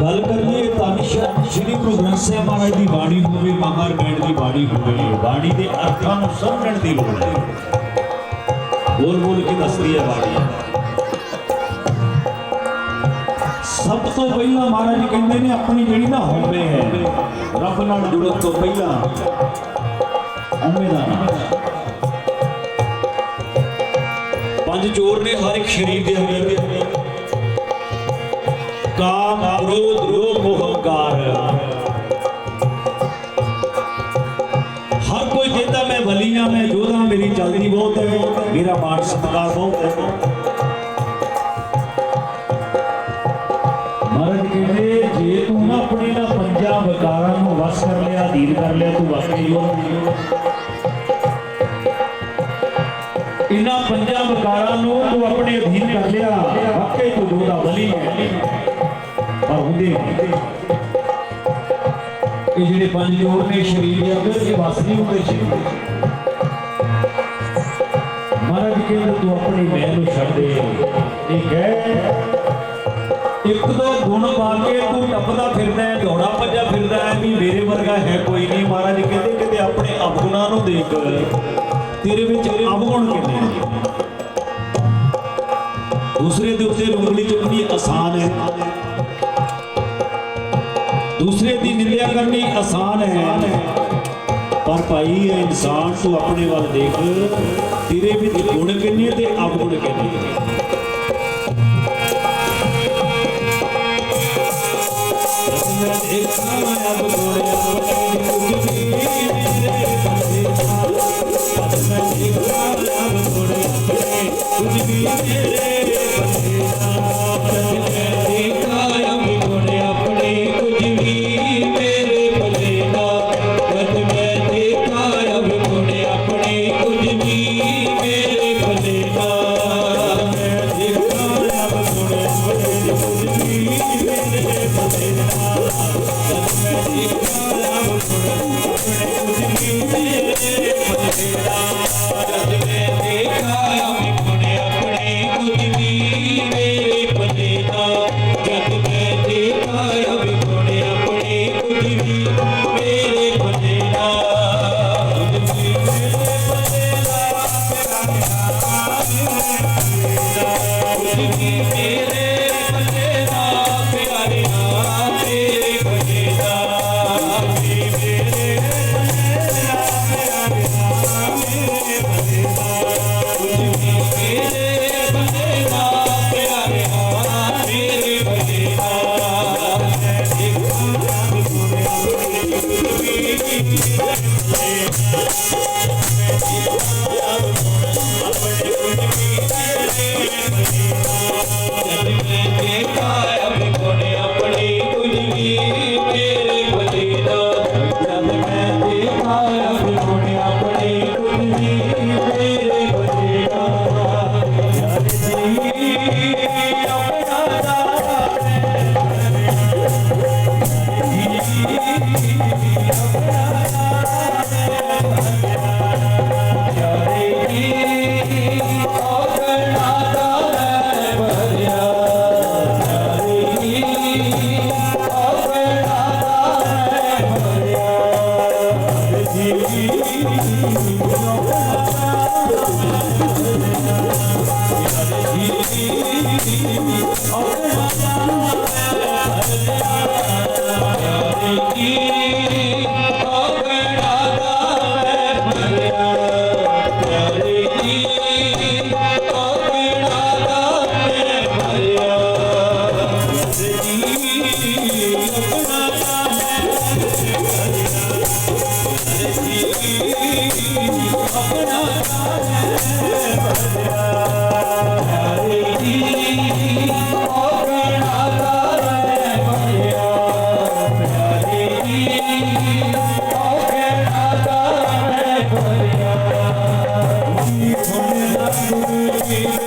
ਗੱਲ ਕਰੀਏ ਤਾਂ ਸ਼੍ਰੀ ਗੁਰੂ ਗ੍ਰੰਥ ਸਾਹਿਬ ਮਹਾਰਾਜ ਦੀ ਬਾਣੀ ਹੋਵੇ ਮਹਾਰ ਗੈਂਡ ਦੀ ਬਾਣੀ ਹੋਵੇ ਬਾਣੀ ਦੇ ਅਰਥਾਂ ਨੂੰ ਸਮਝਣ ਦੀ ਲੋੜ ਹੈ ਬੋਲ ਬੋਲ ਕੇ ਦੱਸਦੀ ਹੈ ਬਾਣੀ ਸਭ ਤੋਂ ਪਹਿਲਾਂ ਮਹਾਰਾਜ ਜੀ ਕਹਿੰਦੇ ਨੇ ਆਪਣੀ ਜਿਹੜੀ ਨਾ ਹਉਮੈ ਹੈ ਰੱਬ ਨਾਲ ਜੁੜਨ ਤੋਂ ਪਹਿਲਾਂ ਹਉਮੈ ਦਾ ਨਾਮ ਪੰਜ ਚੋਰ ਨੇ ਹਰ ਇੱਕ ਸ਼ਰੀਰ ਦੇ ਅੰਦਰ ਕਾਮ ਕ੍ਰੋਧ ਲੋਭ ਹੰਕਾਰ। ਹਰ ਕੋਈ ਕਹਿੰਦਾ ਮੈਂ ਵਲੀ ਮੈਂ ਯੋਧਾ, ਮੇਰੀ ਚੱਲਦੀ ਬਹੁਤ ਹੈ, ਮੇਰਾ ਮਾਨ ਸਤਿਕਾਰ ਬਹੁਤ ਹੈ। ਮਹਾਰਾਜ ਕਹਿੰਦੇ, ਜੇ ਤੂੰ ਨਾ ਆਪਣੇ ਨਾ ਪੰਜਾਂ ਵਿਕਾਰਾਂ ਨੂੰ ਵਸ ਕਰ ਲਿਆ, ਅਧੀਨ ਕਰ ਲਿਆ, ਤੂੰ ਵਾਕਈ ਯੋਧ ਇਹਨਾਂ ਪੰਜਾਂ ਵਿਕਾਰਾਂ ਨੂੰ ਤੂੰ ਆਪਣੇ ਅਧੀਨ ਕਰ ਲਿਆ, ਵਾਕਈ ਤੂੰ ਯੋਧਾ ਵਲੀ ਹੈ। ਪਰ ਹੁੰਦੇ ਇਹ ਜਿਹੜੇ ਪੰਜ ਜੋੜ ਨੇ, ਸ਼ਰੀਰ ਦੇ ਅੰਦਰ ਇਹ ਵਸ ਨਹੀਂ ਹੁੰਦੇ ਸ਼ਰੀਰ ਮਹਾਰਾਜ ਕਹਿੰਦੇ, ਤੂੰ ਆਪਣੀ ਮੈਲ ਨੂੰ ਛੱਡ ਦੇ। ਇਹ ਕਹਿ, ਇੱਕ ਦੋ ਗੁਣ ਪਾ ਕੇ ਤੂੰ ਟੱਪਦਾ ਫਿਰਦਾ ਹੈ, ਦੌੜਾ ਭੱਜਾ ਫਿਰਦਾ ਹੈ, ਵੀ ਮੇਰੇ ਵਰਗਾ ਹੈ ਕੋਈ ਨਹੀਂ। ਮਹਾਰਾਜ ਕਹਿੰਦੇ, ਕਿਤੇ ਆਪਣੇ ਅਵਗੁਣਾਂ ਨੂੰ ਦੇਖ। ਤੇਰੇ ਵਿੱਚ ਅਵਗੁਣ ਕਿੰਨੇ ਨੇ? ਦੂਸਰੇ ਦੇ ਉੱਤੇ ਉਂਗਲੀ ਚੁੱਕਣੀ ਆਸਾਨ ਹੈ। ਦੂਸਰੇ ਕਰਨੀ ਆਸਾਨ ਹੈ ਪਰ ਭਾਈ ਇਹ ਇਨਸਾਨ ਤੂੰ ਆਪਣੇ ਵੱਲ ਦੇਖ ਤੇਰੇ ਵਿੱਚ ਗੁਣ ਕਿੰਨੇ ਤੇ ਅਵਗੁਣ ਕਿੰਨੇ ਮੈਂ ਦੇਖਾਂ ਅਬ ਗੋੜੇ ਕੁਝ ਵੀ ਮੇਰੇ ਬੰਦੇ ਪਤ ਮੈਂ ਦੇਖਾਂ ਅਬ ਗੋੜੇ ਆਪਣੇ ਕੁਝ ਵੀ ਮੇਰੇ ਜਦ ਗੁਰੂ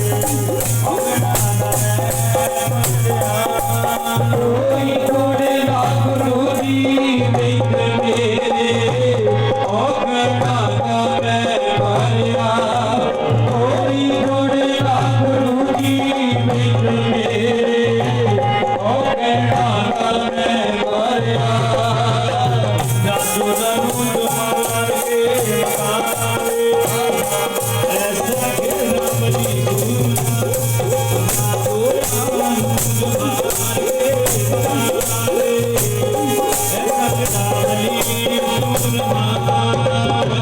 Thank you.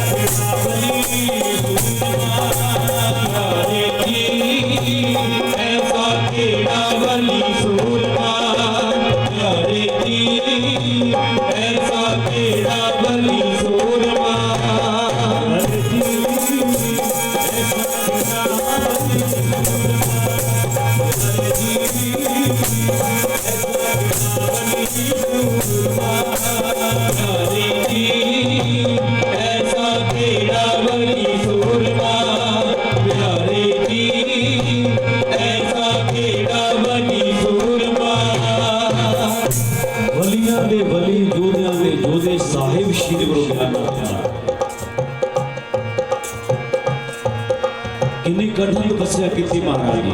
Thank you. ਸਾਹਿਬ ਸ਼੍ਰੀ ਗੁਰੂ ਗ੍ਰੰਥ ਕਿੰਨੀ ਕਠਿਨ ਤਪੱਸਿਆ ਕੀਤੀ ਮਹਾਰਾਜ ਜੀ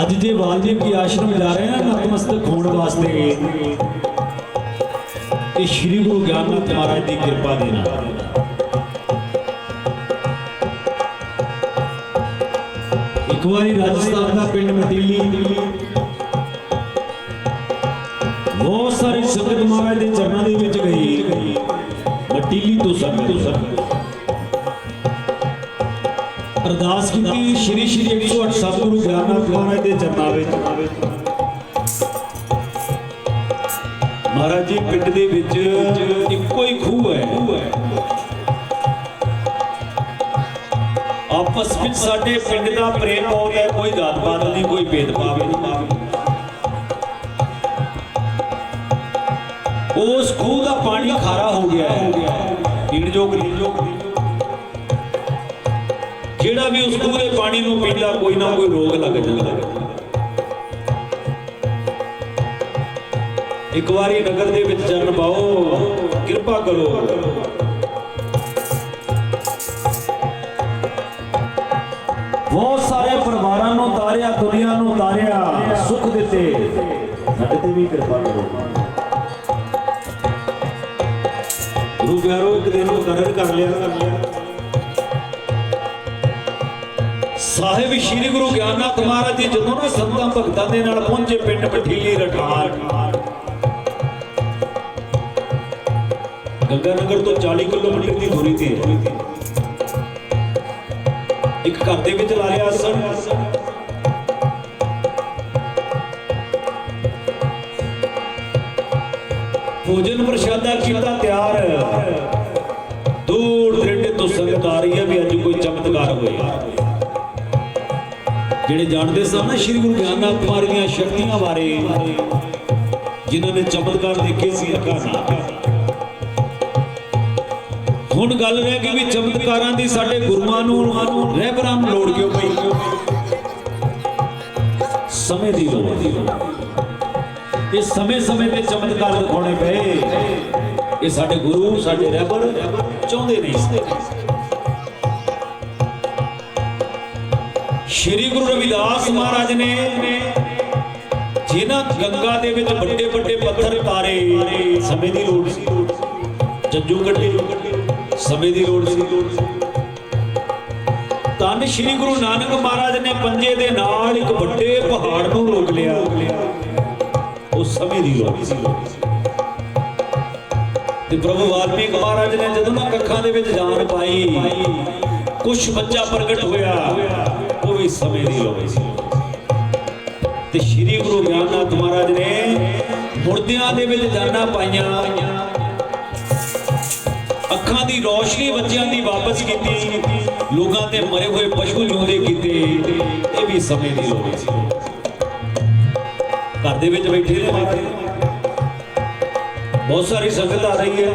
ਅੱਜ ਜੇ ਵਾਲਮੀਕੀ ਆਸ਼ਰਮ ਜਾ ਰਹੇ ਆ ਨਤਮਸਤਕ ਹੋਣ ਵਾਸਤੇ, ਇਹ ਸ਼੍ਰੀ ਗੁਰੂ ਗਿਆਨਨਾਥ ਮਹਾਰਾਜ ਦੀ ਕਿਰਪਾ ਦੇ ਨਾਲ। ਇੱਕ ਵਾਰੀ ਰਾਜਸਥਾਨ ਦਾ ਪਿੰਡ ਮਟੀਲੀ, ਬਹੁਤ ਸਾਰੇ ਸੰਗਤ ਮਹਾਰਾਜ ਦੇ ਚਰਨਾਂ ਦੇ ਵਿੱਚ ਗਈ। ਮਟੀਲੀ ਤੋਂ ਸੰਗਤ ਤੋਂ ਸੰਗਤ ਅਰਦਾਸ ਕੀਤੀ ਸ਼੍ਰੀ ਸ਼੍ਰੀ 108 ਸਤਿਗੁਰੂ ਗਿਆਨਨਾਥ ਮਹਾਰਾਜ ਦੇ ਚਰਨਾਂ ਵਿੱਚ। ਮਹਾਰਾਜ ਜੀ ਪਿੰਡ ਦੇ ਵਿੱਚ ਇੱਕੋ ਹੀ ਖੂਹ ਹੈ। ਆਪਸ ਵਿੱਚ ਸਾਡੇ ਪਿੰਡ ਦਾ ਪ੍ਰੇਮ ਬਹੁਤ ਹੈ ਕੋਈ ਜਾਤ ਪਾਤ ਨਹੀਂ ਕੋਈ ਭੇਦਭਾਵ ਨਹੀਂ। ਉਸ ਖੂਹ ਦਾ ਪਾਣੀ ਖਾਰਾ ਹੋ ਗਿਆ ਹੈ। ਪੀਣ ਨਹੀਂ ਜਿਹੜਾ ਵੀ ਉਸ ਖੂਹ ਦੇ ਪਾਣੀ ਨੂੰ ਪੀਂਦਾ, ਕੋਈ ਨਾ ਕੋਈ ਰੋਗ ਲੱਗ ਜਾਂਦਾ ਇੱਕ ਵਾਰੀ ਨਗਰ ਦੇ ਵਿੱਚ ਚਰਨ ਪਾਓ, ਕਿਰਪਾ ਕਰੋ। ਬਹੁਤ ਸਾਰੇ ਪਰਿਵਾਰਾਂ ਨੂੰ ਤਾਰਿਆ, ਦੁਨੀਆ ਨੂੰ ਤਾਰਿਆ, ਸੁੱਖ ਦਿੱਤੇ। ਸਾਡੇ ਤੇ ਵੀ ਕਿਰਪਾ ਕਰੋ। ਇੱਕ ਦਿਨ ਮੁਕਰਰ ਕਰ ਲਿਆ ਸਾਹਿਬ ਸ਼੍ਰੀ ਗੁਰੂ ਗਿਆਨਨਾਥ ਮਹਾਰਾਜ ਜੀ ਜਦੋਂ ਨਾ ਸੰਤਾਂ ਭਗਤਾਂ ਦੇ ਨਾਲ ਪਹੁੰਚੇ, ਪਿੰਡ ਪਠੀਲੀ ਰਠਾਰ ਗੰਗਾ ਨਗਰ ਤੋਂ 40 ਕਿਲੋਮੀਟਰ ਦੀ ਦੂਰੀ ਤੇ ਇੱਕ ਘਰ ਦੇ ਵਿੱਚ ਲਾ ਲਿਆ ਆਸਣ ਭੋਜਨ ਪ੍ਰਸ਼ਾਦਾ ਕੀਤਾ ਤਿਆਰ। ਸੰਗਤ ਆ ਰਹੀ ਹੈ ਵੀ ਅੱਜ ਕੋਈ ਚਮਤਕਾਰ ਹੋਏਗਾ ਜਿਹੜੇ ਜਾਣਦੇ ਸਨ ਸ਼੍ਰੀ ਗੁਰੂ ਗਿਆਨਨਾਥ ਮਹਾਰਾਜ ਦੀਆਂ ਸ਼ਕਤੀਆਂ ਬਾਰੇ, ਜਿਨ੍ਹਾਂ ਨੇ ਚਮਤਕਾਰ ਦੇਖੇ ਸੀ ਅੱਖਾਂ ਨਾਲ ਹੁਣ ਗੱਲ ਰਹਿ ਗਈ ਵੀ ਚਮਤਕਾਰਾਂ ਦੀ ਸਾਡੇ ਗੁਰੂਆਂ ਨੂੰ ਰਹਿਬਰਾਂ ਨੂੰ ਲੋੜ ਕਿਉਂ ਪਈ? ਸਮੇਂ ਦੀ ਲੋੜ। ਇਹ ਸਮੇਂ ਸਮੇਂ ਤੇ ਚਮਤਕਾਰ ਦਿਖਾਉਣੇ ਪਏ। ਇਹ ਸਾਡੇ ਗੁਰੂ, ਸਾਡੇ ਰਹਿਬਰ ਚਾਹੁੰਦੇ ਨੇ। ਸ਼੍ਰੀ ਗੁਰੂ ਰਵਿਦਾਸ ਮਹਾਰਾਜ ਨੇ ਜਿਨ੍ਹਾਂ ਗੰਗਾ ਦੇ ਵਿੱਚ ਵੱਡੇ ਵੱਡੇ ਪੱਥਰ ਤਾਰੇ ਸਮੇਂ ਦੀ ਲੋੜ ਸੀ। ਜੱਜੂ ਕੱਢੇ, ਸਮੇਂ ਦੀ ਲੋੜ ਸੀ। ਤਨ ਸ਼੍ਰੀ ਗੁਰੂ ਨਾਨਕ ਮਹਾਰਾਜ ਨੇ ਪੰਜੇ ਦੇ ਨਾਲ ਇੱਕ ਵੱਡੇ ਪਹਾੜ ਨੂੰ ਰੋਕ ਲਿਆ। ਉਸ ਸਮੇਂ ਦੀ ਲੋੜ ਸੀ। ਤੇ ਪ੍ਰਭੂ ਵਾਲਮੀਕ ਮਹਾਰਾਜ ਨੇ ਜਦੋਂ ਨਾ ਕੱਖਾਂ ਦੇ ਵਿੱਚ ਜਾਨ ਪਾਈ, ਕੁਛ ਬੱਚਾ ਪ੍ਰਗਟ ਹੋਇਆ, ਉਹ ਵੀ ਸਮੇਂ ਦੀ ਲੋੜ ਸੀ। ਤੇ ਸ੍ਰੀ ਗੁਰੂ ਗਿਆਨਨਾਥ ਮਹਾਰਾਜ ਨੇ ਮੁਰਦਿਆਂ ਦੇ ਵਿੱਚ ਜਾਨਾਂ ਪਾਈਆਂ। ਅੱਖਾਂ ਦੀ ਰੋਸ਼ਨੀ ਬੱਚਿਆਂ ਦੀ ਵਾਪਸ ਕੀਤੀ, ਲੋਕਾਂ ਤੇ ਮਰੇ ਹੋਏ ਪਸ਼ੂ ਜਿਉਂਦੇ ਕੀਤੇ, ਇਹ ਵੀ ਸਮੇਂ ਦੀ ਲੋੜ ਸੀ। ਘਰ ਦੇ ਵਿੱਚ ਬੈਠੇ ਨੇ ਮਾਤੇ ਬਹੁਤ ਸਾਰੀ ਸੰਗਤ ਆ ਰਹੀ ਹੈ।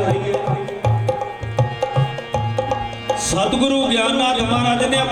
ਸਤਿਗੁਰੂ ਗਿਆਨਨਾਥ ਮਹਾਰਾਜ ਨੇ ਆਪਣੇ